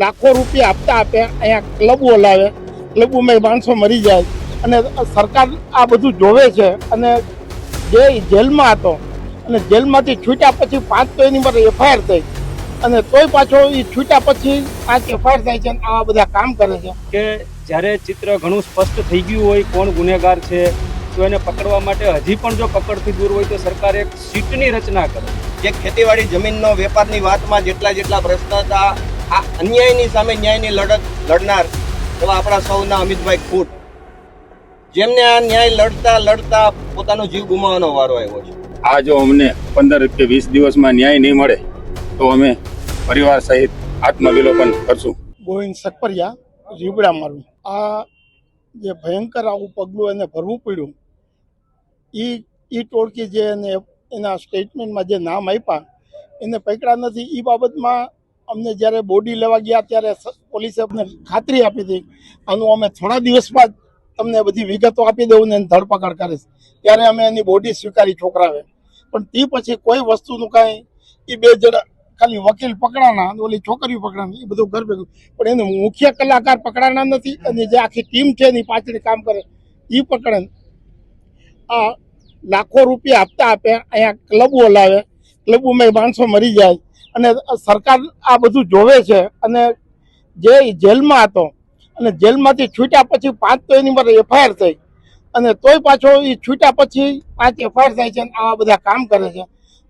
લાખો રૂપિયા આપતા આપે અહીંયા ક્લબો લાવે ક્લબોમાં માણસો મરી જાય. અને સરકાર આ બધું જોવે છે અને જે જેલમાં હતો અને જેલમાંથી છૂટ્યા પછી પાંચ તો એની માટે એફઆઈઆર થઈ. અને તોય પાછો એ છૂટ્યા પછી પાંચ એફઆઈઆર થાય છે અને આવા બધા કામ કરે છે. કે જ્યારે ચિત્ર ઘણું સ્પષ્ટ થઈ ગયું હોય કોણ ગુનેગાર છે તો એને પકડવા માટે હજી પણ જો પકડથી દૂર હોય તો સરકાર એક સીટની રચના કરે. જે ખેતીવાડી જમીનનો વેપારની વાતમાં જેટલા જેટલા પ્રશ્ન હતા આ અન્યાયની સામે ન્યાયની લડત લડનાર એવા આપણા સૌના અમિતભાઈ ખૂટ. જેમને આ ન્યાય લડતા લડતા પોતાનો જીવ ગુમાવવાનો વારો આવ્યો છે. આ જો અમને પંદર કે વીસ દિવસમાં ન્યાય નહીં મળે તો અમે પરિવાર સહિત આત્મવિલોપન કરશું. ગોવિંદ સકપરિયા રીબડા મારું. આ જે ભયંકર આવું પગલું એને ભરવું પડ્યું એ એ ટોળકી જે એને એના સ્ટેટમેન્ટમાં જે નામ આપ્યા એને પકડા નથી. એ બાબતમાં અમને જ્યારે બોડી લેવા ગયા ત્યારે પોલીસે અમને ખાતરી આપી હતી. આનું અમે થોડા દિવસમાં જ તમને બધી વિગતો આપી દઉં ને ધરપકડ કરીશ. ત્યારે અમે એની બોડી સ્વીકારી છોકરાવે પણ તે પછી કોઈ વસ્તુનું કાંઈ એ બે જણા ખાલી વકીલ પકડાના ઓલી છોકરીઓ પકડાની એ બધું ઘર ભેગું. પણ એનું મુખ્ય કલાકાર પકડાના નથી અને જે આખી ટીમ છે એની પાછળ કામ કરે એ પકડે. આ લાખો રૂપિયા આપતા આપે, અહીંયા ક્લબો લાવે, ક્લબોમાં માણસો મરી જાય. અને સરકાર આ બધું જોવે છે અને જે જેલમાં હતો અને જેલમાંથી છૂટ્યા પછી પાંચ તો એની મારે એફઆઈઆર થઈ અને તોય પાછો એ છૂટ્યા પછી પાંચ એફઆઈઆર થાય છે અને આવા બધા કામ કરે છે.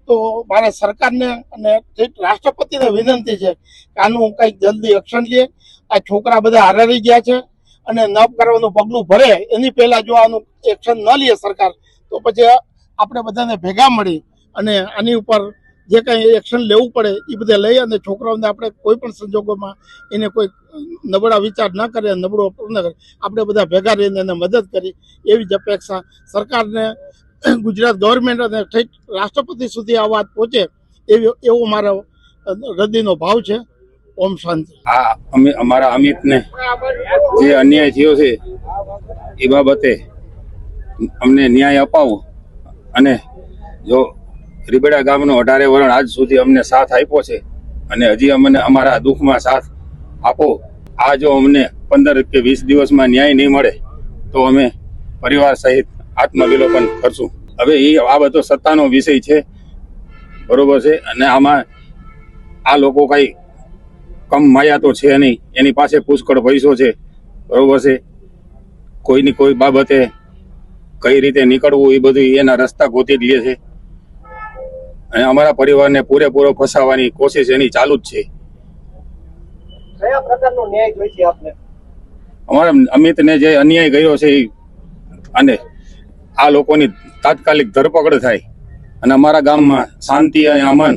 તો મારે સરકારને અને રાષ્ટ્રપતિને વિનંતી છે કે આનું કંઈક જલ્દી એક્શન લે. આ છોકરા બધા હારારી ગયા છે અને ન કરવાનું પગલું ભરે એની પહેલાં જો આનું એક્શન ન લે સરકાર તો પછી આપણે બધાને ભેગા મળી અને આની ઉપર જે કંઈ એક્શન લેવું પડે એ બધે લઈ અને છોકરાઓને આપણે કોઈ પણ સંજોગોમાં એને કોઈ નબળા વિચાર ન કરે, નબળો ન કરે. આપણે બધા ભેગા રહીને એને મદદ કરી. એવી જ અપેક્ષા સરકારને, ગુજરાત ગવર્મેન્ટ અને રાષ્ટ્રપતિ સુધી આ વાત પહોંચે, એવી, એવો મારો હૃદયનો ભાવ છે. ઓમ શાંતિ. હા અમે, અમારા અમિતને જે અન્યાય થયો છે, એ બાબતે અમને ન્યાય અપાવો. અને જો રીબડા ગામનો અઢારે વરણ આજ સુધી અમને સાથ આપ્યો છે અને હજી અમને અમારા દુઃખમાં સાથ આપો. આ જો અમને પંદર કે વીસ દિવસમાં ન્યાય નહીં મળે, તો અમે પરિવાર સહિત આત્મવિલોપન કરશું. હવે એ આ બધો સત્તાનો વિષય છે, બરોબર છે, અને આમાં આ લોકો કઈ કમ માયા તો છે નહીં, એની પાસે પુષ્કળ પૈસો છે, બરોબર છે. કોઈની કોઈ બાબતે કઈ રીતે નીકળવું એ બધું એના રસ્તા ગોતી જ લે છે. અને અમારા પરિવારને પૂરેપૂરો ફસાવવાની કોશિશ એની ચાલુ જ છે. કયા પ્રકારનો ન્યાય જોઈશે આપને? અમારા અમિતને જે અન્યાય કર્યો છે અને આ લોકોની તાત્કાલિક ધરપકડ થાય અને અમારા ગામમાં શાંતિ અને અમન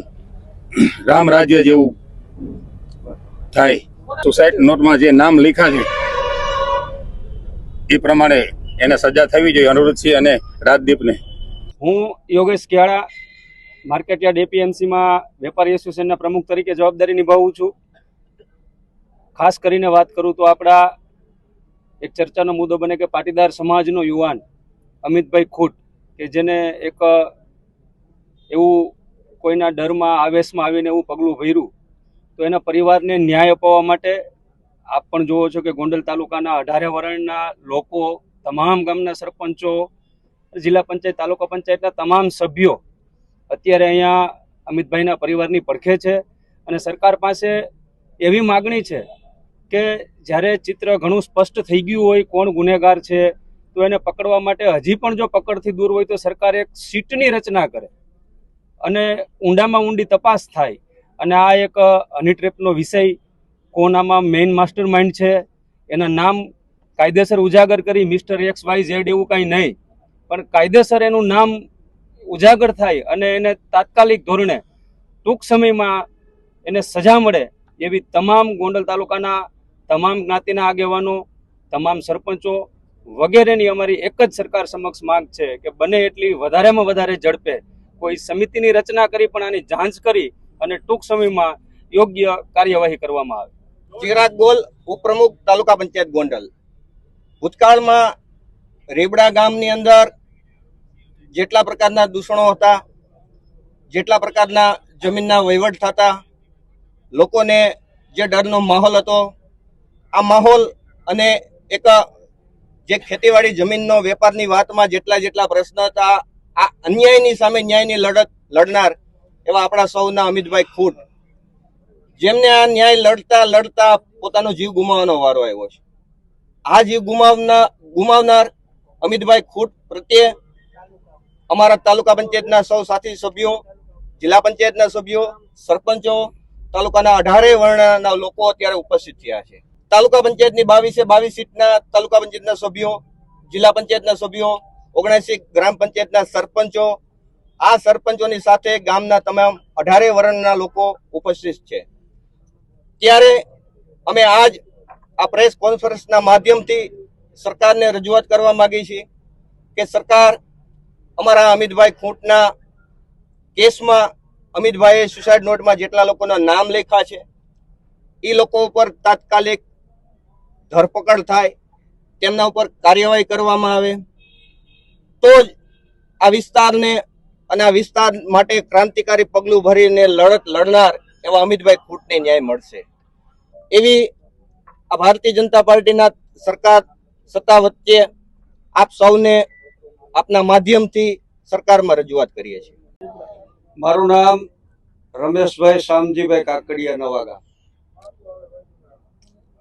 રામ રાજ્ય જેવું થાય. સુસાઇડ નોટમાં જે નામ લખ્યા છે એ પ્રમાણે એને સજા થવી જોઈએ અનુરુદ્ધસિંહ અને રાજદીપને. હું યોગેશ કેળા માર્કેટયાર્ડ એપીએમસીમાં વેપારી એસોસિએશનના પ્રમુખ તરીકે જવાબદારી નિભાવું છું. ખાસ કરીને વાત કરું તો આપણા એક ચર્ચાનો મુદ્દો બને કે પાટીદાર સમાજનો યુવાન અમિતભાઈ ખૂટ, કે જેને એક એવું કોઈના ડરમાં આવેશમાં આવીને એવું પગલું ભર્યું, તો એના પરિવારને ન્યાય અપાવવા માટે આપ પણ જુઓ છો કે ગોંડલ તાલુકાના અઢારે વરણના લોકો, તમામ ગામના સરપંચો, જિલ્લા પંચાયત, તાલુકા પંચાયતના તમામ સભ્યો અત્યારે અહીંયા અમિતભાઈના પરિવારની પડખે છે અને સરકાર પાસે એવી માગણી છે કે જ્યારે ચિત્ર ઘણું સ્પષ્ટ થઈ ગયું હોય કોણ ગુનેગાર છે, તો એને પકડવા માટે હજી પણ જો પકડથી દૂર હોય તો સરકાર એક સીટની રચના કરે અને ઊંડામાં ઊંડી તપાસ થાય. અને આ એક હની ટ્રેપનો વિષય કોણ આમાં મેઇન માસ્ટર માઇન્ડ છે, એના નામ કાયદેસર ઉજાગર કરી મિસ્ટર એક્સ વાય ઝેડ એવું કાંઈ નહીં. પણ કાયદેસર એનું નામ ઉજાગર થાય અને એને તાત્કાલિક ધોરણે ટૂંક સમયમાં એને સજા મળે એવી તમામ ગોંડલ તાલુકાના તમામ જ્ઞાતિના આગેવાનો, તમામ સરપંચો વગેરેની અમારી એક જ સરકાર સમક્ષ માંગ છે કે બને એટલી વધારેમાં વધારે ઝડપે કોઈ સમિતિની રચના કરી પણ આની જાંચ કરી અને ટૂંક સમયમાં યોગ્ય કાર્યવાહી કરવામાં આવે. ચિરાગ ગોલ, ઉપપ્રમુખ તાલુકા પંચાયત ગોંડલ. ભૂતકાળમાં રેબડા ગામની અંદર જેટલા પ્રકારના દૂષણો હતા, જેટલા પ્રકારના જમીનના વહીવટ થતા, લોકોને જે ડરનો માહોલ હતો, આ માહોલ અને એક જે ખેતીવાડી જમીનનો વેપારની વાતમાં જેટલા જેટલા પ્રશ્ન હતા, આ અન્યાયની સામે ન્યાયની લડત લડનાર એવા આપણા સૌના અમિતભાઈ ખૂટ જેમને આ ન્યાય લડતા લડતા પોતાનો જીવ ગુમાવવાનો વારો આવ્યો છે. આ જીવ ગુમાવના ગુમાવનાર અમિતભાઈ ખૂટ પ્રત્યે અમારા તાલુકા પંચાયતના સૌ સાથી સભ્યો, જિલ્લા પંચાયતના સભ્યો, સરપંચો, તાલુકાના અઢારે વર્ણના લોકો અત્યારે ઉપસ્થિત થયા છે. તાલુકા પંચાયતની બાવીસે બાવીસ સીટના તાલુકા પંચાયતના સભ્યો, જિલ્લા પંચાયતના સભ્યો, ઓગણસી ગ્રામ પંચાયતના સરપંચો, આ સરપંચોની સાથે ગામના તમામ અઢારે વર્ણના લોકો ઉપસ્થિત છે. ત્યારે અમે આજ આ પ્રેસ કોન્ફરન્સના માધ્યમથી સરકારને રજૂઆત કરવા માગીએ છીએ કે સરકાર અમારા અમિતભાઈ ખૂંટના કેસમાં અમિતભાઈએ સુસાઇડ નોટમાં જેટલા લોકોના નામ લખ્યા છે એ લોકો ઉપર તાત્કાલિક ધરપકડ થાય, તેમના ઉપર કાર્યવાહી કરવામાં આવે. તો જ આ વિસ્તારને અને આ વિસ્તાર માટે ક્રાંતિકારી પગલું ભરીને લડત લડનાર એવા અમિતભાઈ ખૂટને ન્યાય મળશે. એવી આ ભારતીય જનતા પાર્ટીના સરકાર સત્તા વચ્ચે આપ સૌને આપના માધ્યમથી સરકારમાં રજૂઆત કરીએ છીએ. મારું નામ રમેશભાઈ શામજીભાઈ કાકડિયા નવાગામ.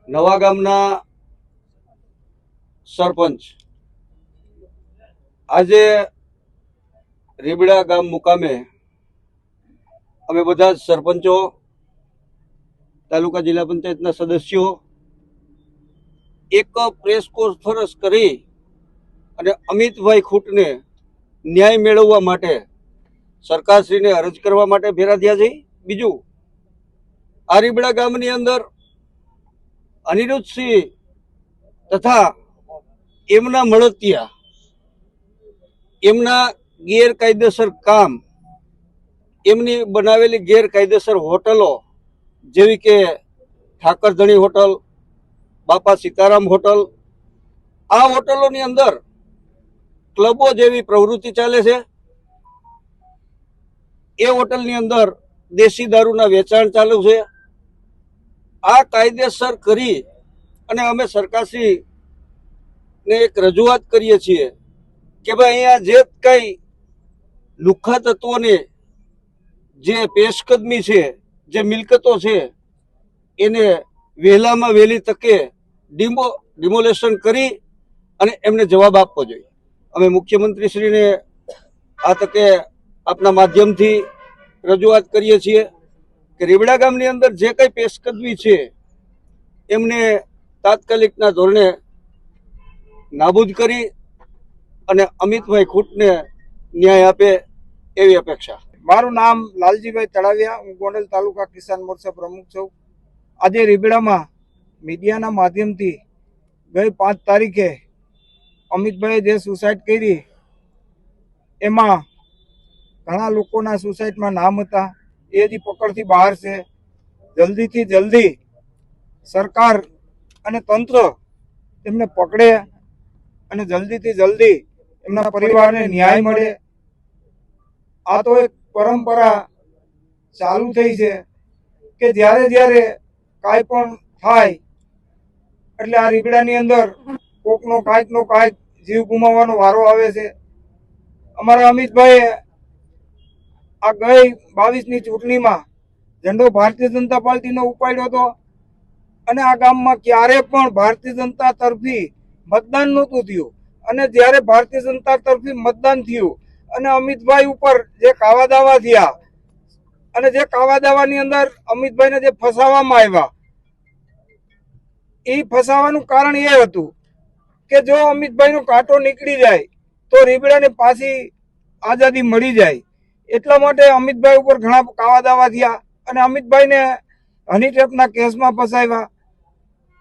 નવાગામના સરપંચ. આજે રીબડા ગામ મુકામે અમે બધા જ સરપંચો, તાલુકા જિલ્લા પંચાયતના સદસ્યો એક પ્રેસ કોન્ફરન્સ કરી અને અમિતભાઈ ખૂટને ન્યાય મેળવવા માટે સરકારશ્રીને અરજ કરવા માટે ભેરા થયા છે. બીજું, આરીબડા ગામની અંદર અનિરુદ્ધસિંહ તથા એમના મળતિયા, એમના ગેરકાયદેસર કામ, એમની બનાવેલી ગેરકાયદેસર હોટલો જેવી કે ઠાકરધણી હોટલ, બાપા સીતારામ હોટલ, આ હોટલોની અંદર ક્લબો જેવી પ્રવૃત્તિ ચાલે છે? એ હોટલની અંદર દેશી દારૂના વેચાણ ચાલુ છે. આ કાયદેસર કરી અને અમે સરકારશ્રી ને એક રજૂઆત કરીએ છીએ કે ભાઈ અહીંયા જે કઈ લુખ્ખા તત્વોને જે પેશકદમી છે, જે મિલકતો છે, એને વહેલામાં વહેલી તકે ડિમો, ડિમોલેશન કરી અને એમને જવાબ આપવો જોઈએ. અમે મુખ્યમંત્રીશ્રીને આ તકે આપના માધ્યમથી રજૂઆત કરીએ છીએ કે રીબડા ગામની અંદર જે કંઈ પેશકદમી છે, એમને તાત્કાલિકના ધોરણે નાબૂદ કરી અને અમિતભાઈ ખૂટને ન્યાય આપે એવી અપેક્ષા. મારું નામ લાલજીભાઈ તળાવિયા, હું ગોંડલ તાલુકા કિસાન મોરચા પ્રમુખ છું. આજે રીબડામાં મીડિયાના માધ્યમથી ગઈ પાંચ તારીખે અમિતભાઈએ જે સુસાઇડ કરી, એમાં ઘણા લોકોના સુસાઇડમાં નામ હતા. એ હજી પકડથી બહાર છે. જલ્દીથી જલ્દી સરકાર અને તંત્ર તેમને પકડે અને જલ્દીથી જલ્દી એમના પરિવારને ન્યાય મળે. આ તો એક પરંપરા ચાલુ થઈ છે કે જ્યારે જ્યારે કાંઈ પણ થાય, એટલે આ રીબડાની અંદર કોકનો કાંઈક નો કાંઈક જીવ ગુમાવવાનો વારો આવે છે. અમારા અમિતભાઈ આ ગઈ બાવીસની ચૂંટણીમાં ઝંડો ભારતીય જનતા પાર્ટીનો ઉપાડ્યો હતો અને આ ગામમાં ક્યારે પણ ભારતીય જનતા તરફી મતદાન નહોતું થયું. અને જ્યારે ભારતીય જનતા તરફી મતદાન થયું અને અમિતભાઈ ઉપર જે કાવા દાવા થયા અને જે કાવા દાવાની અંદર અમિતભાઈને જે ફસાવવામાં આવ્યા એ ફસાવાનું કારણ એ હતું કે જો અમિતભાઈનો કાંટો નીકળી જાય, તો રીબડાને પાછી આઝાદી મળી જાય. એટલા માટે અમિતભાઈ ઉપર ઘણા કાવા દાવા થયા અને અમિતભાઈને હની ટ્રેપના કેસમાં ફસાવ્યા.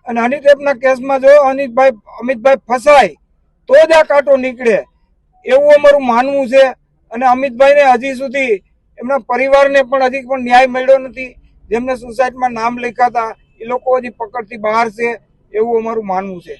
અને હનીટેપના કેસમાં જો અનિતભાઈ, અમિતભાઈ ફસાય, તો જ આ કાંટો નીકળે. એવું અમારું માનવું છે. અને અમિતભાઈને હજી સુધી એમના પરિવારને પણ હજી પણ ન્યાય મળ્યો નથી. જેમને સુસાઇડમાં નામ લખ્યા હતા, એ લોકો હજી પકડથી બહાર છે. એવું અમારું માનવું છે.